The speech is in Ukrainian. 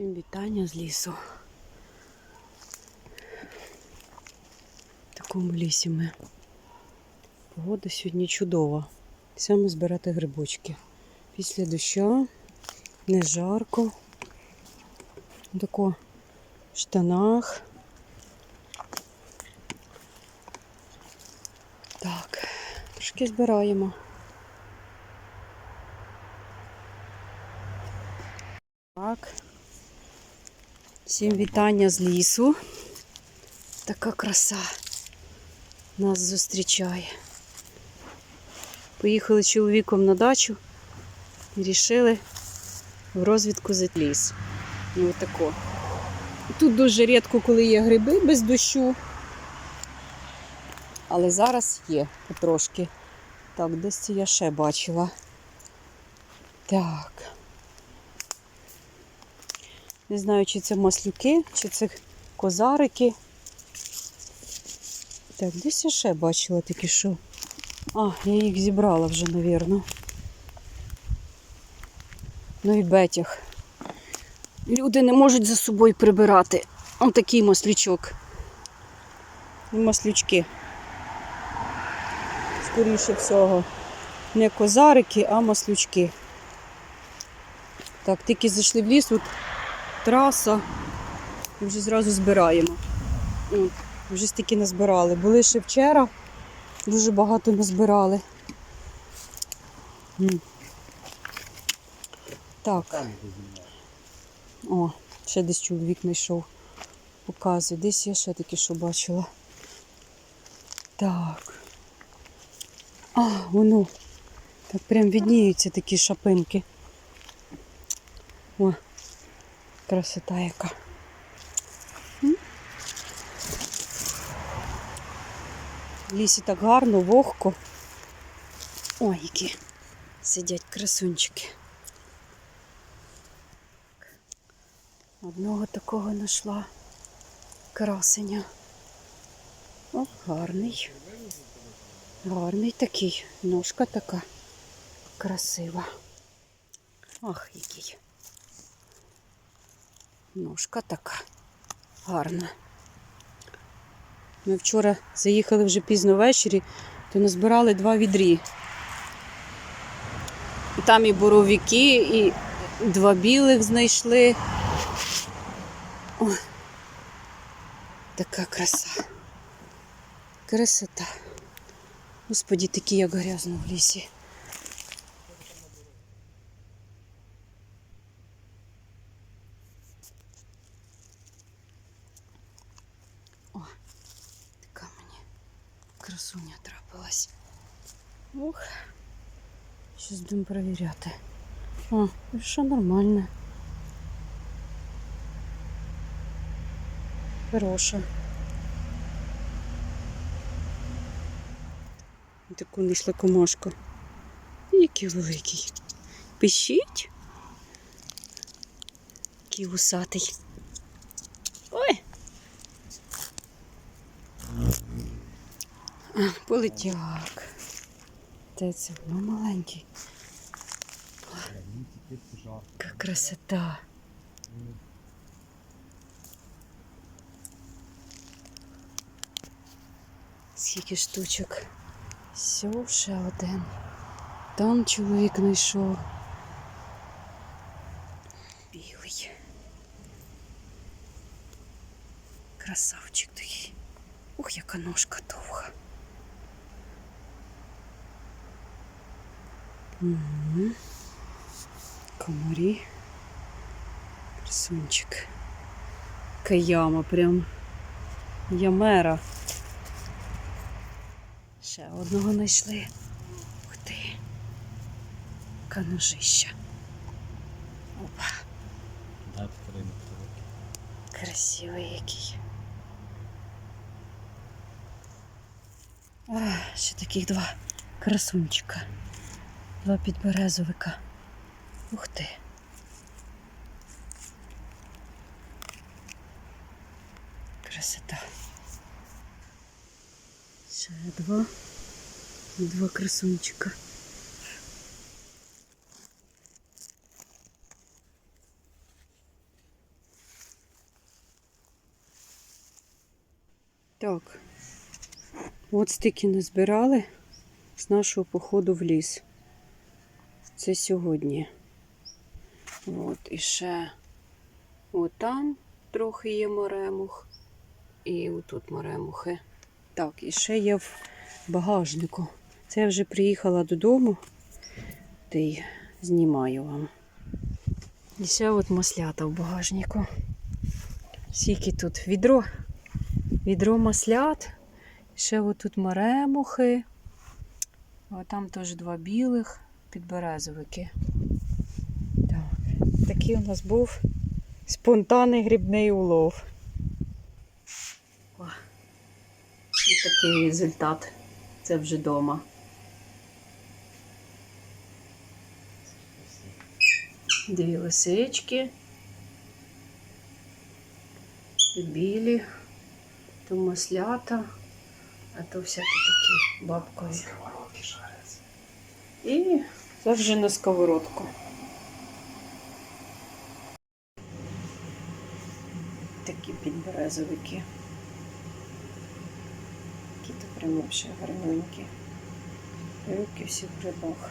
Всім вітання з лісу. В такому лісі ми. Погода сьогодні чудова. Саме збирати грибочки. Після дощу не жарко. Тако в штанах. Так, трошки збираємо. Так. Всім вітання з лісу. Така краса нас зустрічає. Поїхали чоловіком на дачу і вирішили в розвідку за ліс. Ну, отако. Тут дуже рідко, коли є гриби без дощу. Але зараз є потрошки. Так, десь це я ще бачила. Так. Не знаю, чи це маслюки, чи це козарики. Так, десь я ще бачила такі, що. А, я їх зібрала вже, навірно. Ну і бетях. Люди не можуть за собою прибирати. Ось такий маслючок. І маслючки. Скоріше всього. Не козарики, а маслючки. Так, тільки зайшли в ліс, тут траса. І вже зразу збираємо. От, вже стільки назбирали. Були ще вчора, дуже багато назбирали. Так. О, ще десь чоловік знайшов. Показує. Десь я ще таке, що бачила. Так. А, воно. Так прям відніються такі шапинки. О, красота яка. В лісі так гарно, вогко. Ой, які сидять красунчики. Одного такого знайшла красення. О, гарний. Гарний такий. Ножка така красива. Ах, який. Ножка така гарна. Ми вчора заїхали вже пізно ввечері, то назбирали два відрі. Там і боровики, і два білих знайшли. Ой, така краса. Красота. Господі, такі як грязно в лісі. О, така мені красуня трапилась. Ух. Щось будемо перевіряти. О, що нормально. Хороша. Таку знайшла комашку. Який великий. Пищить. Який вусатий. Ой. Полетяк. Де це воно маленький. Яка красота. Скільки штучок. Все, ще один. Там чоловік знайшов. Білий. Красавчик такий. Ух, яка ножка довга. Угу. Комарі. Красунчик. Каяма прям. Ямера. Ще одного знайшли. Ух ти. Яка ножища. Опа. Красивий який. А, ще таких два красунчика два підберезовика. Ух ти. Красота. Це два, два красунчика. Так, от стільки назбирали з нашого походу в ліс. Це сьогодні. От, і ще отам трохи є моремух. І отут моремухи. Так, і ще є в багажнику. Це я вже приїхала додому, та й знімаю вам. І ще от маслята в багажнику. Скільки тут відро, відро маслят, ще отут моремухи, а там теж два білих підберезовики. Так, такий у нас був спонтанний грибний улов. О, ось такий результат. Це вже вдома. Дві лисички. Білі, то маслята, а то всякі такі бабкові. І це вже на сковородку. Такі підберезовики. Які то прямо ще гарненькі. Руки всі в грибах.